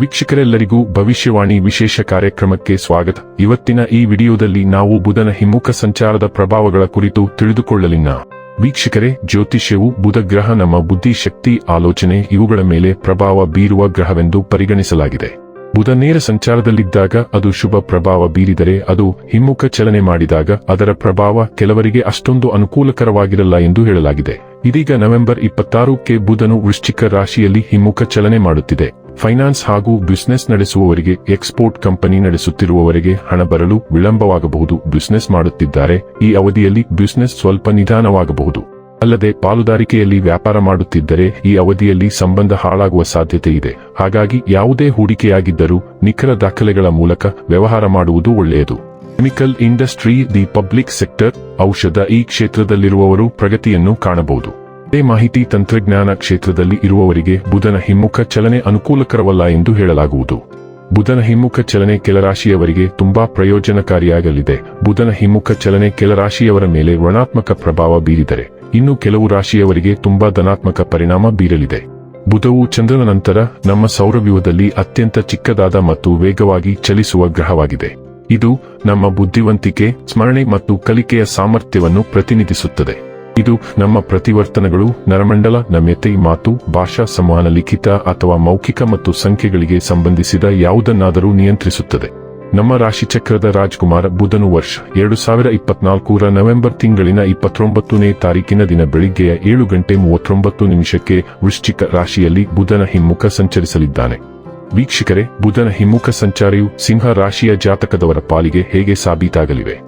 ವೀಕ್ಷಕರೆಲ್ಲರಿಗೂ ಭವಿಷ್ಯವಾಣಿ ವಿಶೇಷ ಕಾರ್ಯಕ್ರಮಕ್ಕೆ ಸ್ವಾಗತ. ಇವತ್ತಿನ ಈ ವಿಡಿಯೋದಲ್ಲಿ ನಾವು ಬುಧನ ಹಿಮ್ಮುಖ ಸಂಚಾರದ ಪ್ರಭಾವಗಳ ಕುರಿತು ತಿಳಿದುಕೊಳ್ಳಲಿನ ವೀಕ್ಷಕರೇ, ಜ್ಯೋತಿಷ್ಯವು ಬುಧ ಗ್ರಹ, ನಮ್ಮ ಬುದ್ಧಿ, ಶಕ್ತಿ, ಆಲೋಚನೆ ಇವುಗಳ ಮೇಲೆ ಪ್ರಭಾವ ಬೀರುವ ಗ್ರಹವೆಂದು ಪರಿಗಣಿಸಲಾಗಿದೆ. ಬುಧ ನೇರ ಸಂಚಾರದಲ್ಲಿದ್ದಾಗ ಅದು ಶುಭ ಪ್ರಭಾವ ಬೀರಿದರೆ ಅದು ಹಿಮ್ಮುಖ ಚಲನೆ ಮಾಡಿದಾಗ ಅದರ ಪ್ರಭಾವ ಕೆಲವರಿಗೆ ಅಷ್ಟೊಂದು ಅನುಕೂಲಕರವಾಗಿರಲ್ಲ ಎಂದು ಹೇಳಲಾಗಿದೆ. ಇದೀಗ ನವೆಂಬರ್ ಇಪ್ಪತ್ತಾರಕ್ಕೆ ಬುಧನು ವೃಶ್ಚಿಕ ರಾಶಿಯಲ್ಲಿ ಹಿಮ್ಮುಖ ಚಲನೆ ಮಾಡುತ್ತಿದೆ. ಫೈನಾನ್ಸ್ ಹಾಗೂ ಬಿಸ್ನೆಸ್ ನಡೆಸುವವರಿಗೆ, ಎಕ್ಸ್ಪೋರ್ಟ್ ಕಂಪನಿ ನಡೆಸುತ್ತಿರುವವರಿಗೆ ಹಣ ಬರಲು ವಿಳಂಬವಾಗಬಹುದು. ಬಿಸ್ನೆಸ್ ಮಾಡುತ್ತಿದ್ದಾರೆ. ಈ ಅವಧಿಯಲ್ಲಿ ಬಿಸ್ನೆಸ್ ಸ್ವಲ್ಪ ನಿಧಾನವಾಗಬಹುದು. ಅಲ್ಲದೆ ಪಾಲುದಾರಿಕೆಯಲ್ಲಿ ವ್ಯಾಪಾರ ಮಾಡುತ್ತಿದ್ದರೆ ಈ ಅವಧಿಯಲ್ಲಿ ಸಂಬಂಧ ಹಾಳಾಗುವ ಸಾಧ್ಯತೆ ಇದೆ. ಹಾಗಾಗಿ ಯಾವುದೇ ಹೂಡಿಕೆಯಾಗಿದ್ದರೂ ನಿಖರ ದಾಖಲೆಗಳ ಮೂಲಕ ವ್ಯವಹಾರ ಮಾಡುವುದು ಒಳ್ಳೆಯದು. Chemical industry, the public sector, ಔಷಧ ಈ ಕ್ಷೇತ್ರದಲ್ಲಿರುವವರು ಪ್ರಗತಿಯನ್ನು ಕಾಣಬಹುದು. ಅದೇ ಮಾಹಿತಿ ತಂತ್ರಜ್ಞಾನ ಕ್ಷೇತ್ರದಲ್ಲಿ ಇರುವವರಿಗೆ ಬುಧನ ಹಿಮ್ಮುಖ ಚಲನೆ ಅನುಕೂಲಕರವಲ್ಲ ಎಂದು ಹೇಳಲಾಗುವುದು. ಬುಧನ ಹಿಮ್ಮುಖ ಚಲನೆ ಕೆಲ ರಾಶಿಯವರಿಗೆ ತುಂಬಾ ಪ್ರಯೋಜನಕಾರಿಯಾಗಲಿದೆ. ಬುಧನ ಹಿಮ್ಮುಖ ಚಲನೆ ಕೆಲ ರಾಶಿಯವರ ಮೇಲೆ ಋಣಾತ್ಮಕ ಪ್ರಭಾವ ಬೀರಿದರೆ, ಇನ್ನು ಕೆಲವು ರಾಶಿಯವರಿಗೆ ತುಂಬಾ ಧನಾತ್ಮಕ ಪರಿಣಾಮ ಬೀರಲಿದೆ. ಬುಧವು ಚಂದ್ರನ ನಂತರ ನಮ್ಮ ಸೌರವ್ಯೂಹದಲ್ಲಿ ಅತ್ಯಂತ ಚಿಕ್ಕದಾದ ಮತ್ತು ವೇಗವಾಗಿ ಚಲಿಸುವ ಗ್ರಹವಾಗಿದೆ. ಇದು ನಮ್ಮ ಬುದ್ಧಿವಂತಿಕೆ, ಸ್ಮರಣೆ ಮತ್ತು ಕಲಿಕೆಯ ಸಾಮರ್ಥ್ಯವನ್ನು ಪ್ರತಿನಿಧಿಸುತ್ತದೆ. ಇದು ನಮ್ಮ ಪ್ರತಿವರ್ತನಗಳು, ನರಮಂಡಲ, ನಮ್ಯತೆ ಮಾತು, ಭಾಷಾ ಸಂವಹನ ಲಿಖಿತ ಅಥವಾ ಮೌಖಿಕ ಮತ್ತು ಸಂಖ್ಯೆಗಳಿಗೆ ಸಂಬಂಧಿಸಿದ ಯಾವುದನ್ನಾದರೂ ನಿಯಂತ್ರಿಸುತ್ತದೆ. ನಮ್ಮ ರಾಶಿಚಕ್ರದ ರಾಜ್ಕುಮಾರ ಬುಧನು ವರ್ಷ ಎರಡು ಸಾವಿರ ಇಪ್ಪತ್ನಾಲ್ಕರ ನವೆಂಬರ್ ತಿಂಗಳಿನ ಇಪ್ಪತ್ತೊಂಬತ್ತನೇ ತಾರೀಕಿನ ದಿನ ಬೆಳಿಗ್ಗೆಯ ಏಳು ಗಂಟೆ ಮೂವತ್ತೊಂಬತ್ತು ನಿಮಿಷಕ್ಕೆ ವೃಶ್ಚಿಕ ರಾಶಿಯಲ್ಲಿ ಬುಧನ ಹಿಮ್ಮುಖ ಸಂಚರಿಸಲಿದ್ದಾನೆ. ವೀಕ್ಷಕರೇ, ಬುಧನ ಹಿಮ್ಮುಖ ಸಂಚಾರಿಯು ಸಿಂಹ ರಾಶಿಯ ಜಾತಕದವರ ಪಾಲಿಗೆ ಹೇಗೆ ಸಾಬೀತಾಗಲಿವೆ?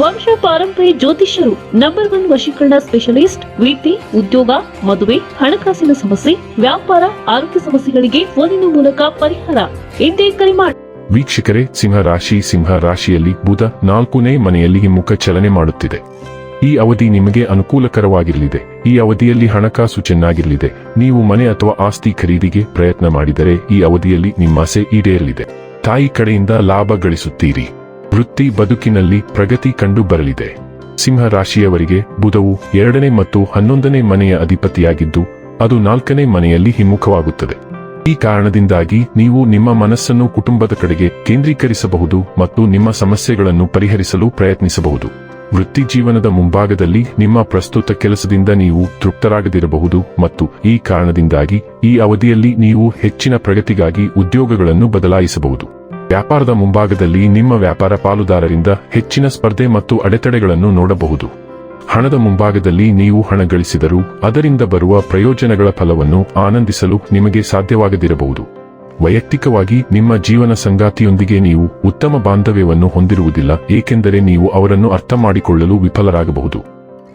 ವಂಶ ಪಾರಂಪರಿ ಜ್ಯೋತಿಷ್ಯರು ನಂಬರ್ ಒನ್ ವಶೀಕರಣ ಸ್ಪೆಷಲಿಸ್ಟ್ ವೃತ್ತಿ ಉದ್ಯೋಗ, ಮದುವೆ, ಹಣಕಾಸಿನ ಸಮಸ್ಯೆ, ವ್ಯಾಪಾರ, ಆರೋಗ್ಯ ಸಮಸ್ಯೆಗಳಿಗೆ ಫೋನಿನ ಮೂಲಕ ಪರಿಹಾರ. ಎಂದೇ ಕರೆ ಮಾಡಿ ವೀಕ್ಷಕರೇ, ಸಿಂಹ ರಾಶಿ, ಸಿಂಹ ರಾಶಿಯಲ್ಲಿ ಬುಧ ನಾಲ್ಕನೇ ಮನೆಯಲ್ಲಿ ಹಿಮ್ಮುಖ ಚಲನೆ ಮಾಡುತ್ತಿದೆ. ಈ ಅವಧಿ ನಿಮಗೆ ಅನುಕೂಲಕರವಾಗಿರಲಿದೆ. ಈ ಅವಧಿಯಲ್ಲಿ ಹಣಕಾಸು ಚೆನ್ನಾಗಿರಲಿದೆ. ನೀವು ಮನೆ ಅಥವಾ ಆಸ್ತಿ ಖರೀದಿಗೆ ಪ್ರಯತ್ನ ಮಾಡಿದರೆ ಈ ಅವಧಿಯಲ್ಲಿ ನಿಮ್ಮಾಸೆ ಈಡೇರಲಿದೆ. ತಾಯಿ ಕಡೆಯಿಂದ ಲಾಭ ಗಳಿಸುತ್ತೀರಿ. ವೃತ್ತಿ ಬದುಕಿನಲ್ಲಿ ಪ್ರಗತಿ ಕಂಡು ಬರಲಿದೆ. ಸಿಂಹ ರಾಶಿಯವರಿಗೆ ಬುಧವು ಎರಡನೇ ಮತ್ತು ಹನ್ನೊಂದನೇ ಮನೆಯ ಅಧಿಪತಿಯಾಗಿದ್ದು, ಅದು ನಾಲ್ಕನೇ ಮನೆಯಲ್ಲಿ ಹಿಮ್ಮುಖವಾಗುತ್ತದೆ. ಈ ಕಾರಣದಿಂದಾಗಿ ನೀವು ನಿಮ್ಮ ಮನಸ್ಸನ್ನು ಕುಟುಂಬದ ಕಡೆಗೆ ಕೇಂದ್ರೀಕರಿಸಬಹುದು ಮತ್ತು ನಿಮ್ಮ ಸಮಸ್ಯೆಗಳನ್ನು ಪರಿಹರಿಸಲು ಪ್ರಯತ್ನಿಸಬಹುದು. ವೃತ್ತಿ ಜೀವನದ ಮುಂಭಾಗದಲ್ಲಿ ನಿಮ್ಮ ಪ್ರಸ್ತುತ ಕೆಲಸದಿಂದ ನೀವು ತೃಪ್ತರಾಗದಿರಬಹುದು ಮತ್ತು ಈ ಕಾರಣದಿಂದಾಗಿ ಈ ಅವಧಿಯಲ್ಲಿ ನೀವು ಹೆಚ್ಚಿನ ಪ್ರಗತಿಗಾಗಿ ಉದ್ಯೋಗಗಳನ್ನು ಬದಲಾಯಿಸಬಹುದು. ವ್ಯಾಪಾರದ ಮುಂಭಾಗದಲ್ಲಿ ನಿಮ್ಮ ವ್ಯಾಪಾರ ಪಾಲುದಾರರಿಂದ ಹೆಚ್ಚಿನ ಸ್ಪರ್ಧೆ ಮತ್ತು ಅಡೆತಡೆಗಳನ್ನು ನೋಡಬಹುದು. ಹಣದ ಮುಂಭಾಗದಲ್ಲಿ ನೀವು ಹಣ ಗಳಿಸಿದರೂ ಅದರಿಂದ ಬರುವ ಪ್ರಯೋಜನಗಳ ಫಲವನ್ನು ಆನಂದಿಸಲು ನಿಮಗೆ ಸಾಧ್ಯವಾಗದಿರಬಹುದು. ವೈಯಕ್ತಿಕವಾಗಿ ನಿಮ್ಮ ಜೀವನ ಸಂಗಾತಿಯೊಂದಿಗೆ ನೀವು ಉತ್ತಮ ಬಾಂಧವ್ಯವನ್ನು ಹೊಂದಿರುವುದಿಲ್ಲ, ಏಕೆಂದರೆ ನೀವು ಅವರನ್ನು ಅರ್ಥ ಮಾಡಿಕೊಳ್ಳಲು ವಿಫಲರಾಗಬಹುದು.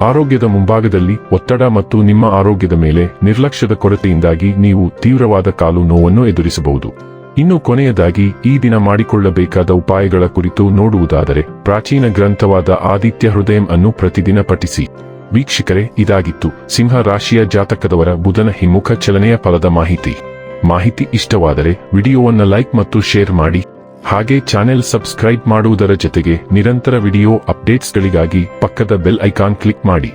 ಆರೋಗ್ಯದ ಮುಂಭಾಗದಲ್ಲಿ ಒತ್ತಡ ಮತ್ತು ನಿಮ್ಮ ಆರೋಗ್ಯದ ಮೇಲೆ ನಿರ್ಲಕ್ಷ್ಯದ ಕೊರತೆಯಿಂದಾಗಿ ನೀವು ತೀವ್ರವಾದ ಕಾಲು ನೋವನ್ನು ಎದುರಿಸಬಹುದು. ಇನ್ನು ಕೊನೆಯದಾಗಿ ಈ ದಿನ ಮಾಡಿಕೊಳ್ಳಬೇಕಾದ ಉಪಾಯಗಳ ಕುರಿತು ನೋಡುವುದಾದರೆ ಪ್ರಾಚೀನ ಗ್ರಂಥವಾದ ಆದಿತ್ಯ ಹೃದಯಂ ಅನ್ನು ಪ್ರತಿದಿನ ಪಠಿಸಿ. ವೀಕ್ಷಕರೇ, ಇದಾಗಿತ್ತು. ಸಿಂಹ ರಾಶಿಯ ಜಾತಕದವರ ಬುಧನ ಹಿಮ್ಮುಖ ಚಲನೆಯ ಫಲದ ಮಾಹಿತಿ. ಮಾಹಿತಿ ಇಷ್ಟವಾದರೆ ವಿಡಿಯೋವನ್ನ ಲೈಕ್ ಮತ್ತು ಶೇರ್ ಮಾಡಿ. ಹಾಗೆ ಚಾನೆಲ್ ಸಬ್ಸ್ಕ್ರೈಬ್ ಮಾಡುವುದರ ಜೊತೆಗೆ ನಿರಂತರ ವಿಡಿಯೋ ಅಪ್ಡೇಟ್ಸ್ಗಳಿಗಾಗಿ ಪಕ್ಕದ ಬೆಲ್ ಐಕಾನ್ ಕ್ಲಿಕ್ ಮಾಡಿ.